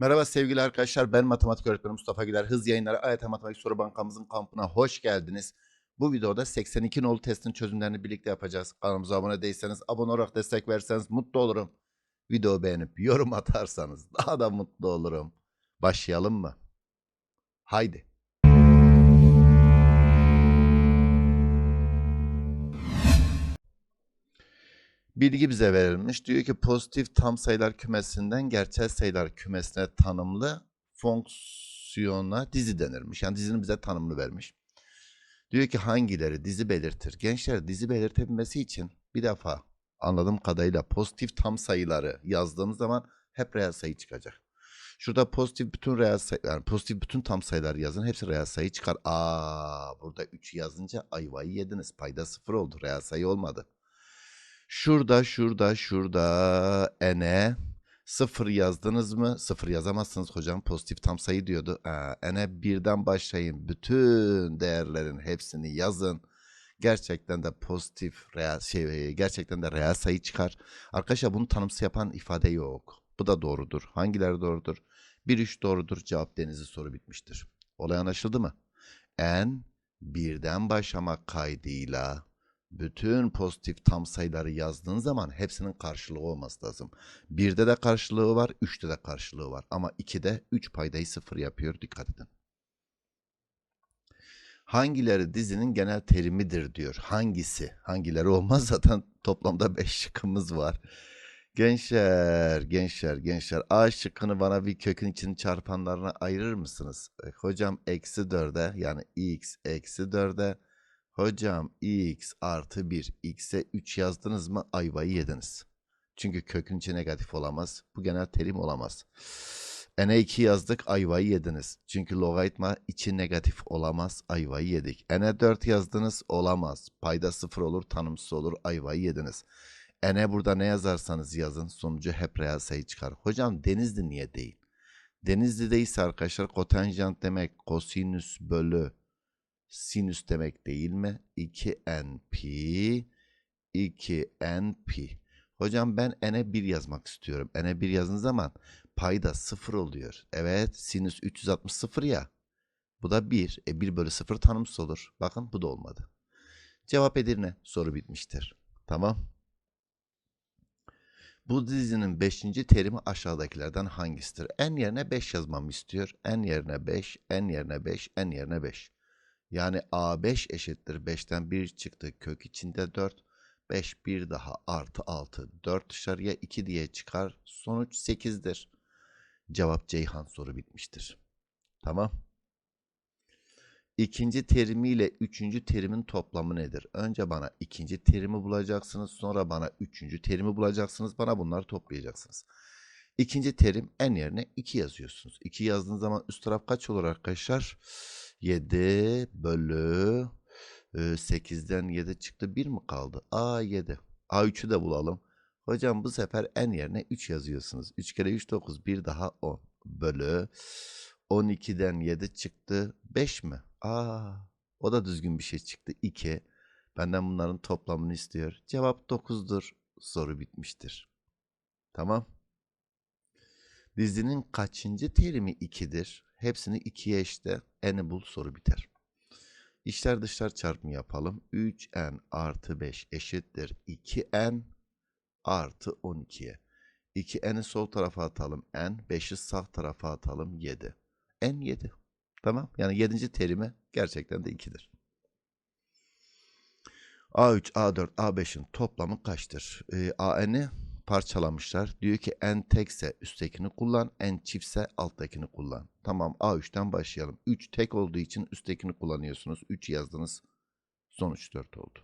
Merhaba sevgili arkadaşlar. Ben matematik öğretmeni Mustafa Güler. Hız yayınları AYT Matematik Soru Bankamızın kampına hoş geldiniz. Bu videoda 82 nolu testin çözümlerini birlikte yapacağız. Kanalımıza abone değilseniz, abone olarak destek verseniz mutlu olurum. Video beğenip yorum atarsanız daha da mutlu olurum. Başlayalım mı? Haydi. Bilgi bize verilmiş. Diyor ki pozitif tam sayılar kümesinden gerçel sayılar kümesine tanımlı fonksiyona dizi denirmiş. Yani dizinin bize tanımını vermiş. Diyor ki hangileri dizi belirtir? Gençler dizi belirtebilmesi için bir defa anladığım kadarıyla pozitif tam sayıları yazdığımız zaman hep reel sayı çıkacak. Şurada pozitif bütün reel sayı, yani pozitif bütün tam sayılar yazın. Hepsi reel sayı çıkar. Aa, burada 3 yazınca ayvayı yediniz. Payda sıfır oldu. Reel sayı olmadı. Şurada, şurada, şurada ene sıfır yazdınız mı? Sıfır yazamazsınız hocam. Pozitif tam sayı diyordu. Aa, ene birden başlayın. Bütün değerlerin hepsini yazın. Gerçekten de pozitif reel şey gerçekten de reel sayı çıkar. Arkadaşlar bunu tanımsı yapan ifade yok. Bu da doğrudur. Hangileri doğrudur? 1 3 doğrudur. Cevap denizi soru bitmiştir. Olay anlaşıldı mı? En birden başlamak kaydıyla bütün pozitif tam sayıları yazdığın zaman hepsinin karşılığı olması lazım. Birde de karşılığı var, üçte de karşılığı var. Ama ikide üç paydayı sıfır yapıyor. Dikkat edin. Hangileri dizinin genel terimidir diyor. Hangisi? Hangileri olmaz zaten toplamda beş şıkkımız var. Gençler, gençler, gençler. A şıkkını bana bir kökün için çarpanlarına ayırır mısınız? E, hocam eksi 4'e yani x eksi 4'e Hocam x artı 1 x'e 3 yazdınız mı ayvayı yediniz. Çünkü kökün içi negatif olamaz. Bu genel terim olamaz. n'e 2 yazdık ayvayı yediniz. Çünkü logaritma içi negatif olamaz ayvayı yedik. n'e 4 yazdınız olamaz. Payda 0 olur tanımsız olur ayvayı yediniz. n'e burada ne yazarsanız yazın sonucu hep reel sayı çıkar. Hocam Denizli niye değil? Denizli'de ise arkadaşlar kotanjant demek kosinüs bölü sinüs demek değil mi? 2n pi 2n pi. Hocam ben n'e 1 yazmak istiyorum. n'e 1 yazdığınız zaman payda 0 oluyor. Evet sinüs 360 0 ya. Bu da 1. E 1 bölü 0 tanımsız olur. Bakın bu da olmadı. Cevap Edirne. Soru bitmiştir. Tamam. Bu dizinin 5. terimi aşağıdakilerden hangisidir? n yerine 5 yazmamı istiyor. n yerine 5, n yerine 5, n yerine 5. Yani A5 eşittir 5'ten 1 çıktı. Kök içinde 4. 5 bir daha artı 6. 4 dışarıya 2 diye çıkar. Sonuç 8'dir. Cevap Ceyhan soru bitmiştir. Tamam. İkinci terimiyle üçüncü terimin toplamı nedir? Önce bana ikinci terimi bulacaksınız. Sonra bana üçüncü terimi bulacaksınız. Bana bunları toplayacaksınız. İkinci terim en yerine 2 yazıyorsunuz. 2 yazdığınız zaman üst taraf kaç olur arkadaşlar? 7 bölü 8'den 7 çıktı 1 mi kaldı? A 7. A3'ü de bulalım. Hocam bu sefer n yerine 3 yazıyorsunuz. 3 kere 3 9 bir daha 10 bölü 12'den 7 çıktı 5 mi? Aa o da düzgün bir şey çıktı 2. Benden bunların toplamını istiyor. Cevap 9'dur. Soru bitmiştir. Tamam. Dizinin kaçıncı terimi 2'dir? Hepsini 2'ye eşte n'i bul soru biter. İçler dışlar çarpımı yapalım. 3n artı 5 eşittir 2n artı 12'ye. 2n'i sol tarafa atalım n, 5'i sağ tarafa atalım 7. n 7. Tamam. Yani 7. terimi gerçekten de 2'dir. A3, A4, A5'in toplamı kaçtır? Ee, AN'i parçalamışlar. Diyor ki n tekse üsttekini kullan, n çiftse alttakini kullan. Tamam A3'ten başlayalım. 3 tek olduğu için üsttekini kullanıyorsunuz. 3 yazdınız. Sonuç 4 oldu.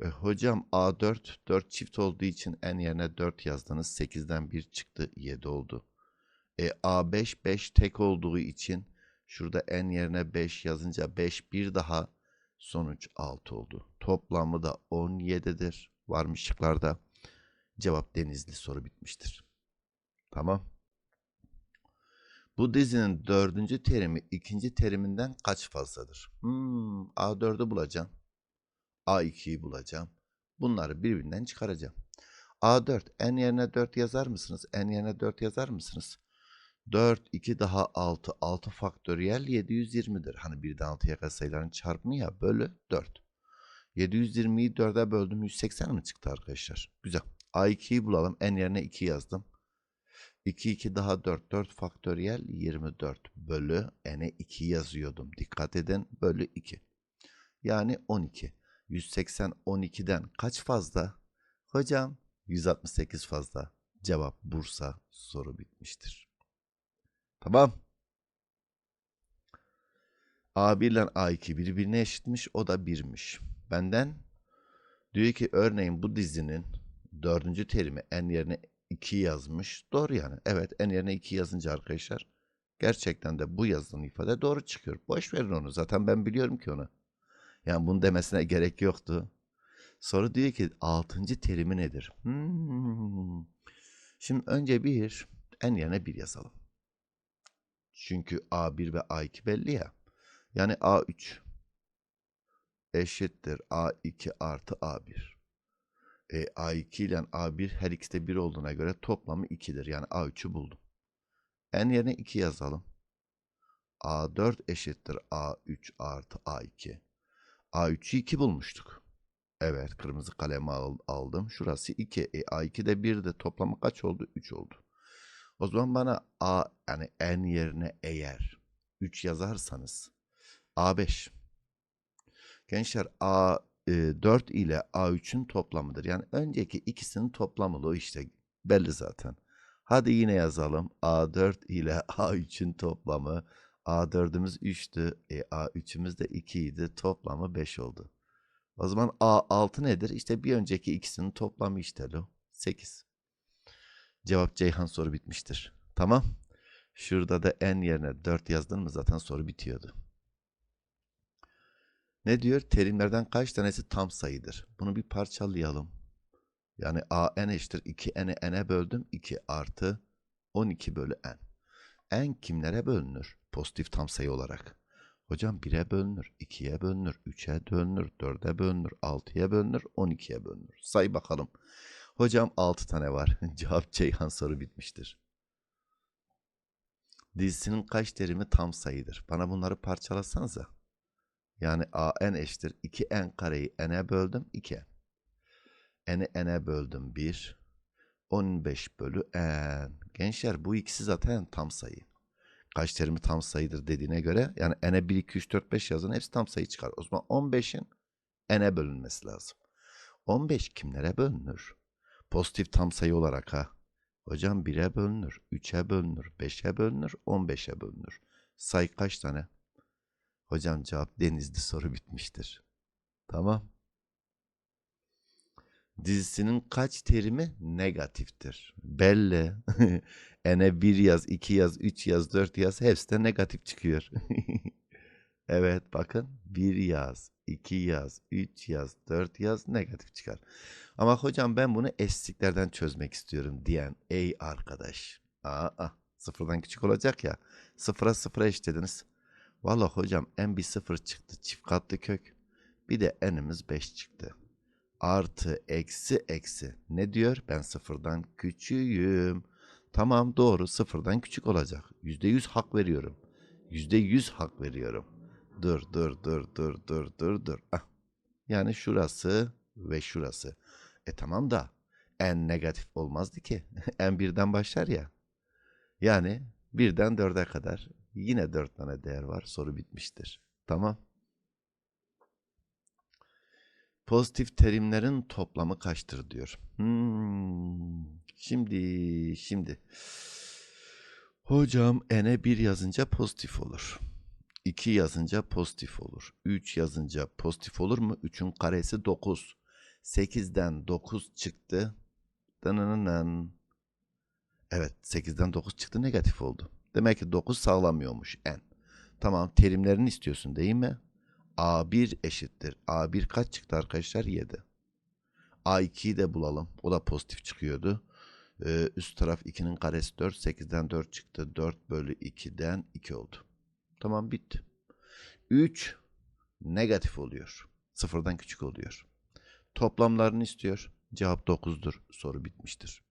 E, hocam A4 4 çift olduğu için n yerine 4 yazdınız. 8'den 1 çıktı 7 oldu. E, A5 5 tek olduğu için şurada n yerine 5 yazınca 5 bir daha sonuç 6 oldu. Toplamı da 17'dir. Varmış şıklarda. Cevap Denizli soru bitmiştir. Tamam. Bu dizinin dördüncü terimi ikinci teriminden kaç fazladır? Hmm, A4'ü bulacağım. A2'yi bulacağım. Bunları birbirinden çıkaracağım. A4 n yerine 4 yazar mısınız? n yerine 4 yazar mısınız? 4, 2 daha 6. 6 faktöriyel 720'dir. Hani 1'den 6'ya kadar sayıların çarpımı ya bölü 4. 720'yi 4'e böldüm 180 mi çıktı arkadaşlar? Güzel. A2'yi bulalım. En yerine 2 yazdım. 2, 2 daha 4. 4 faktöriyel 24 bölü n'e 2 yazıyordum. Dikkat edin bölü 2. Yani 12. 180 12'den kaç fazla? Hocam 168 fazla. Cevap Bursa soru bitmiştir. Tamam. A1 ile A2 birbirine eşitmiş. O da 1'miş. Benden diyor ki örneğin bu dizinin dördüncü terimi n yerine 2 yazmış. Doğru yani. Evet n yerine 2 yazınca arkadaşlar gerçekten de bu yazılan ifade doğru çıkıyor. Boş verin onu. Zaten ben biliyorum ki onu. Yani bunu demesine gerek yoktu. Soru diyor ki altıncı terimi nedir? Hmm. Şimdi önce bir n yerine 1 yazalım. Çünkü A1 ve A2 belli ya. Yani A3 eşittir A2 artı A1. E, A2 ile A1 her ikisi de 1 olduğuna göre toplamı 2'dir. Yani A3'ü buldum. N yerine 2 yazalım. A4 eşittir A3 artı A2. A3'ü 2 bulmuştuk. Evet kırmızı kalemi al, aldım. Şurası 2. E, A2 de 1 de toplamı kaç oldu? 3 oldu. O zaman bana A yani N yerine eğer 3 yazarsanız A5. Gençler A4 ile A3'ün toplamıdır. Yani önceki ikisinin toplamı işte belli zaten. Hadi yine yazalım. A4 ile A3'ün toplamı. A4'ümüz 3'tü. E, A3'ümüz de 2 idi. Toplamı 5 oldu. O zaman A6 nedir? İşte bir önceki ikisinin toplamı işte lo. 8. Cevap Ceyhan soru bitmiştir. Tamam. Şurada da n yerine 4 yazdın mı zaten soru bitiyordu. Ne diyor? Terimlerden kaç tanesi tam sayıdır? Bunu bir parçalayalım. Yani a n eşittir 2n'i n'e böldüm. 2 artı 12 bölü n. n kimlere bölünür? Pozitif tam sayı olarak. Hocam 1'e bölünür, 2'ye bölünür, 3'e bölünür, 4'e bölünür, 6'ya bölünür, 12'ye bölünür. Say bakalım. Hocam 6 tane var. Cevap Ceyhan soru bitmiştir. Dizisinin kaç terimi tam sayıdır? Bana bunları parçalasanıza. Yani a n eşittir 2n kareyi n'e böldüm 2. n'i n'e böldüm 1. 15 bölü n. Gençler bu ikisi zaten tam sayı. Kaç terimi tam sayıdır dediğine göre yani n'e 1, 2, 3, 4, 5 yazın hepsi tam sayı çıkar. O zaman 15'in n'e bölünmesi lazım. 15 kimlere bölünür? Pozitif tam sayı olarak ha. Hocam 1'e bölünür, 3'e bölünür, 5'e bölünür, 15'e bölünür. Say kaç tane? Hocam cevap denizli soru bitmiştir. Tamam. Dizisinin kaç terimi negatiftir? Belli. N'e 1 yaz, 2 yaz, 3 yaz, 4 yaz hepsi de negatif çıkıyor. evet bakın 1 yaz, 2 yaz, 3 yaz, 4 yaz negatif çıkar. Ama hocam ben bunu eşitliklerden çözmek istiyorum diyen ey arkadaş. Aa, sıfırdan küçük olacak ya. Sıfıra sıfıra eşitlediniz. Valla hocam en bir sıfır çıktı çift katlı kök. Bir de n'imiz 5 çıktı. Artı eksi eksi. Ne diyor? Ben sıfırdan küçüğüm. Tamam doğru sıfırdan küçük olacak. Yüzde yüz hak veriyorum. Yüzde yüz hak veriyorum. Dur dur dur dur dur dur dur. Ah. Yani şurası ve şurası. E tamam da en negatif olmazdı ki. en birden başlar ya. Yani birden dörde kadar yine dört tane değer var. Soru bitmiştir. Tamam. Pozitif terimlerin toplamı kaçtır diyor. Hmm. Şimdi, şimdi. Hocam n'e 1 yazınca pozitif olur. 2 yazınca pozitif olur. 3 yazınca pozitif olur mu? 3'ün karesi 9. 8'den 9 çıktı. Dınınının. Evet 8'den 9 çıktı negatif oldu. Demek ki 9 sağlamıyormuş n. Tamam terimlerini istiyorsun değil mi? A1 eşittir. A1 kaç çıktı arkadaşlar? 7. A2'yi de bulalım. O da pozitif çıkıyordu. Ee, üst taraf 2'nin karesi 4. 8'den 4 çıktı. 4 bölü 2'den 2 oldu. Tamam bitti. 3 negatif oluyor. Sıfırdan küçük oluyor. Toplamlarını istiyor. Cevap 9'dur. Soru bitmiştir.